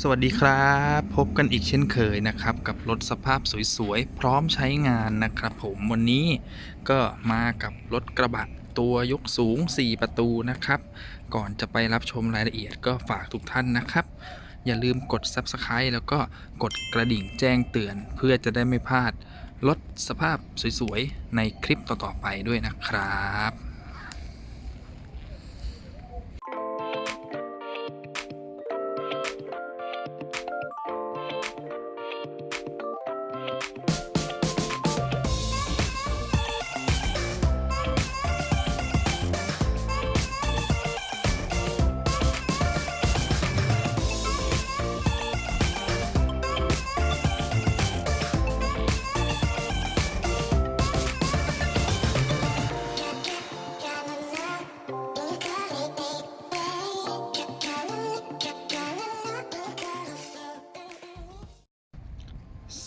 สวัสดีครับ พบกันอีกเช่นเคยนะครับ กับรถสภาพสวยๆ พร้อมใช้งานนะครับผมวันนี้ก็มากับรถกระบะตัวยกสูง 4 ประตูนะครับ ก่อนจะไปรับชมรายละเอียดก็ฝากทุกท่านนะครับ อย่าลืมกด Subscribe แล้วก็กดกระดิ่งแจ้งเตือน เพื่อจะได้ไม่พลาดรถสภาพสวยๆ ในคลิปต่อๆไปด้วยนะครับ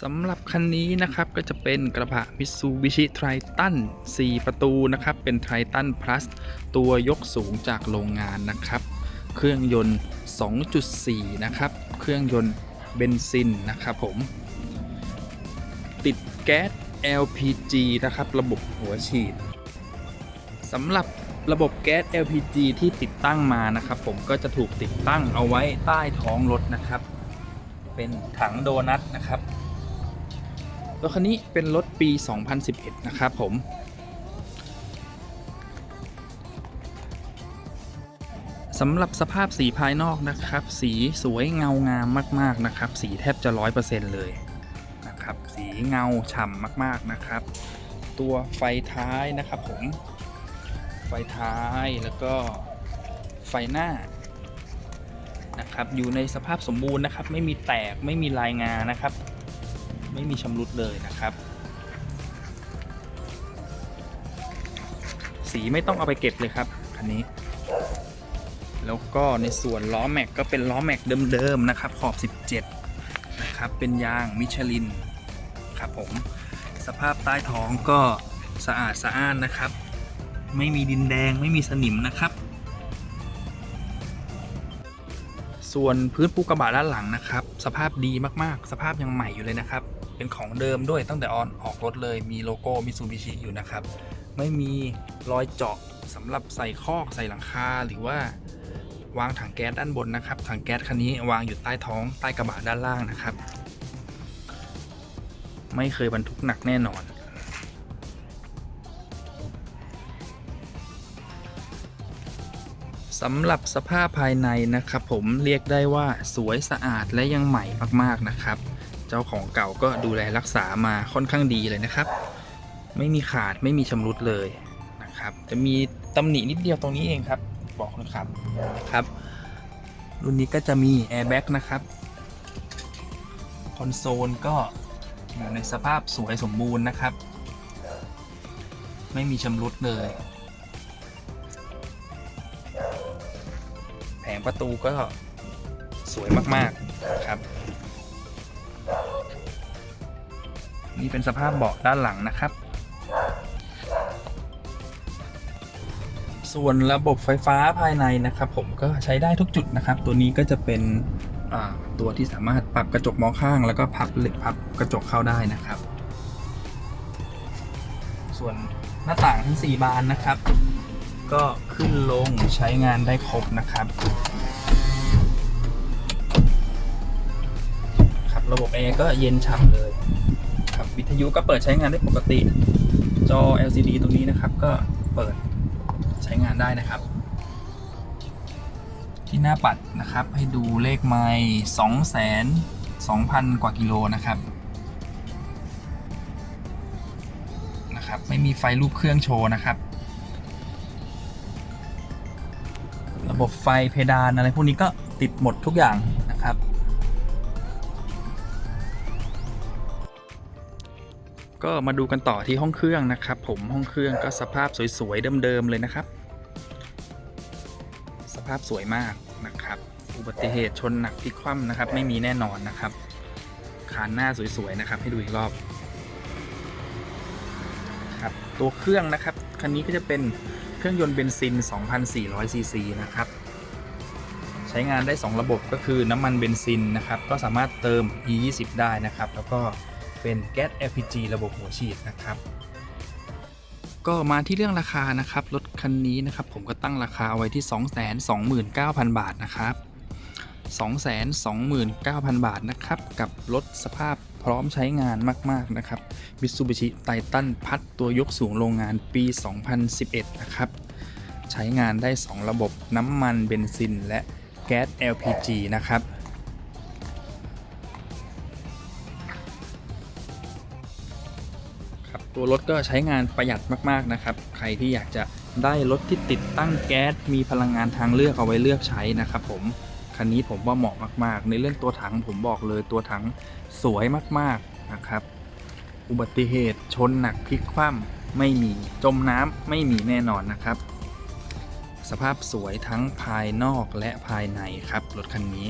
สำหรับคันนี้นะครับก็จะเป็นกระบะ Mitsubishi Triton 4 ประตูนะครับ เป็น Triton Plus ตัวยกสูงจากโรงงานนะครับ เครื่องยนต์ 2.4 นะครับ เครื่องยนต์เบนซินนะครับผม ติดแก๊ส LPG นะครับ ระบบหัวฉีดสำหรับระบบแก๊ส LPG ที่ติดตั้งมานะครับ ผมก็จะถูกติดตั้งเอาไว้ใต้ท้องรถนะครับ เป็นถังโดนัทนะครับ รถคันนี้เป็นรถปี 2011 นะครับผม สำหรับสภาพสีภายนอกนะครับ สีสวยเงางามมากๆนะครับ สีแทบจะ 100%เลยนะครับ สีเงาฉ่ำมากๆนะครับ ตัวไฟท้ายนะครับผม ไฟท้ายแล้วก็ไฟหน้านะครับอยู่ในสภาพสมบูรณ์นะครับ ไม่มีแตกไม่มีลายงานะครับ ไม่มีชำรุดเลยนะครับ สีไม่ต้องเอาไปเก็บเลยครับคันนี้ แล้วก็ในส่วนล้อแม็กก็เป็นล้อแม็กเดิมๆนะครับ ขอบ 17 นะครับ เป็นยางมิชลินครับผม สภาพใต้ท้องก็สะอาดสะอ้านนะครับ ไม่มีดินแดงไม่มีสนิมนะครับส่วนพื้นปูกระบะด้านหลังนะครับ สภาพดีมากๆ สภาพยังใหม่อยู่เลยนะครับ เป็นของเดิมด้วยตั้งแต่ออนออกรถเลยมีโลโก้มิซูบิชิอยู่นะครับ ไม่มีรอยเจาะสำหรับใส่คอกใส่หลังคาหรือว่าวางถังแก๊สด้านบนนะครับ ถังแก๊สคันนี้วางอยู่ใต้ท้องใต้กระบะด้านล่างนะครับ ไม่เคยบรรทุกหนักแน่นอน สำหรับสภาพภายในนะครับ ผมเรียกได้ว่าสวยสะอาดและยังใหม่มากๆนะครับ จ้าของเก่าก็ดูแลรักษามาค่อนข้างดีเลยนะครับ ไม่มีขาดไม่มีชำรุดเลยนะครับ จะมีตำหนินิดเดียวตรงนี้เองครับ บอกคนขับครับ รุ่นนี้ก็จะมีแอร์แบ็กนะครับคอนโซลก็อยู่ในสภาพสวยสมบูรณ์นะครับ ไม่มีชำรุดเลย แผงประตูก็สวยมาก ๆ ครับ นี่เป็นสภาพเบาะด้านหลังนะครับ ส่วนระบบไฟฟ้าภายในนะครับ ผมก็ใช้ได้ทุกจุดนะครับ ตัวนี้ก็จะเป็นตัวที่สามารถปรับกระจกมองข้าง แล้วก็พับเหล็กพับกระจกเข้าได้นะครับ ส่วนหน้าต่างทั้ง 4 บานนะครับ ก็ขึ้นลงใช้งานได้ครบนะครับครับระบบแอร์ก็เย็นฉ่ำเลย ครับวิทยุก็เปิดใช้งานได้ปกติ จอ LCD ตรงนี้นะครับ ก็เปิดใช้งานได้นะครับ ที่หน้าปัดนะครับ ให้ดูเลขไมล์สองแสนสองพันกว่ากิโลนะครับนะครับ ไม่มีไฟรูปเครื่องโชว์นะครับ ระบบไฟเพดานอะไรพวกนี้ก็ติดหมดทุกอย่างนะครับ ก็มาดูกันต่อที่ห้องเครื่องนะครับ ผมห้องเครื่องก็สภาพสวยๆเดิมๆเลยนะครับ สภาพสวยมากนะครับ อุบัติเหตุชนหนักพลิกคว่ำนะครับ ไม่มีแน่นอนนะครับคานหน้าสวยๆนะครับ ให้ดูอีกรอบครับตัวเครื่องนะครับคันนี้ก็จะเป็นเครื่องยนต์เบนซิน 2,400 ซีซีนะครับใช้ช้งานได้ 2 ระบบก็คือน้ำมันเบนซินนะครับ ก็สามารถเติม E20 ได้นะครับ แล้วก็ เป็นแก๊ส LPG ระบบหัวฉีดนะครับก็มาที่เรื่องราคานะครับรถคันนี้นะครับผมก็ตั้งราคาเอาไว้ที่ 229,000 บาทนะครับ 229,000 บาทนะครับกับรถสภาพพร้อมใช้งานมาก ๆ นะครับ Mitsubishi Titan พัดตัวยกสูงโรงงานปี 2011 นะครับ ใช้งานได้ 2 ระบบน้ำมันเบนซินและแก๊ส LPG นะครับครับ ตัวรถก็ใช้งานประหยัดมากๆนะครับ ใครที่อยากจะได้รถที่ติดตั้งแก๊สมีพลังงานทางเลือกเอาไว้เลือกใช้นะครับผมคันนี้ผมว่าเหมาะมาก ๆ ในเรื่องตัวถังผมบอกเลยตัวถังสวยมากๆนะครับ อุบัติเหตุชนหนักพลิกคว่ำไม่มีจมน้ำไม่มีแน่นอนนะครับ สภาพสวยทั้งภายนอกและภายในครับรถคันนี้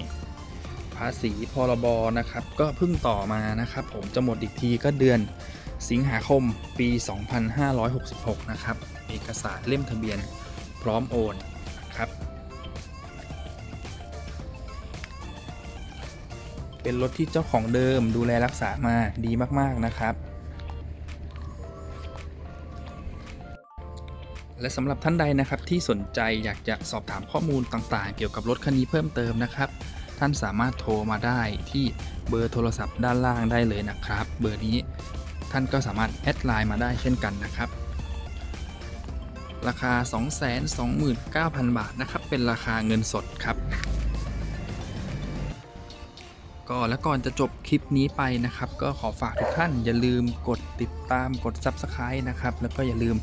ภาษีพรบนะครับ ก็เพิ่งต่อมานะครับ ผมจะหมดอีกทีก็เดือน สิงหาคมปี 2566 นะครับ เอกสารเล่มทะเบียนพร้อมโอนนะครับ เป็นรถที่เจ้าของเดิมดูแลรักษามาดีมาก ๆ นะครับ และสำหรับท่านใดนะครับที่สนใจอยากจะสอบถามข้อมูลต่างๆ เกี่ยวกับรถคันนี้เพิ่มเติมนะครับ ท่านสามารถโทรมาได้ที่เบอร์โทรศัพท์ด้านล่างได้เลยนะครับ เบอร์นี้ ท่านก็สามารถแอดไลน์มาได้เช่นกันนะครับ ราคา 229,000 บาทนะครับ เป็นราคาเงินสดครับ ก็และก่อนจะจบคลิปนี้ไปนะครับ ก็ขอฝากทุกท่านอย่าลืมกดติดตามกด Subscribe นะครับ แล้วก็อย่าลืม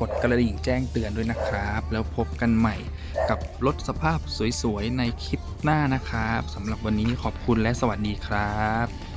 กดกระดิ่งแจ้งเตือนด้วยนะครับ แล้วพบกันใหม่กับรถสภาพสวยๆ ในคลิปหน้านะครับสำหรับวันนี้ขอบคุณและสวัสดีครับ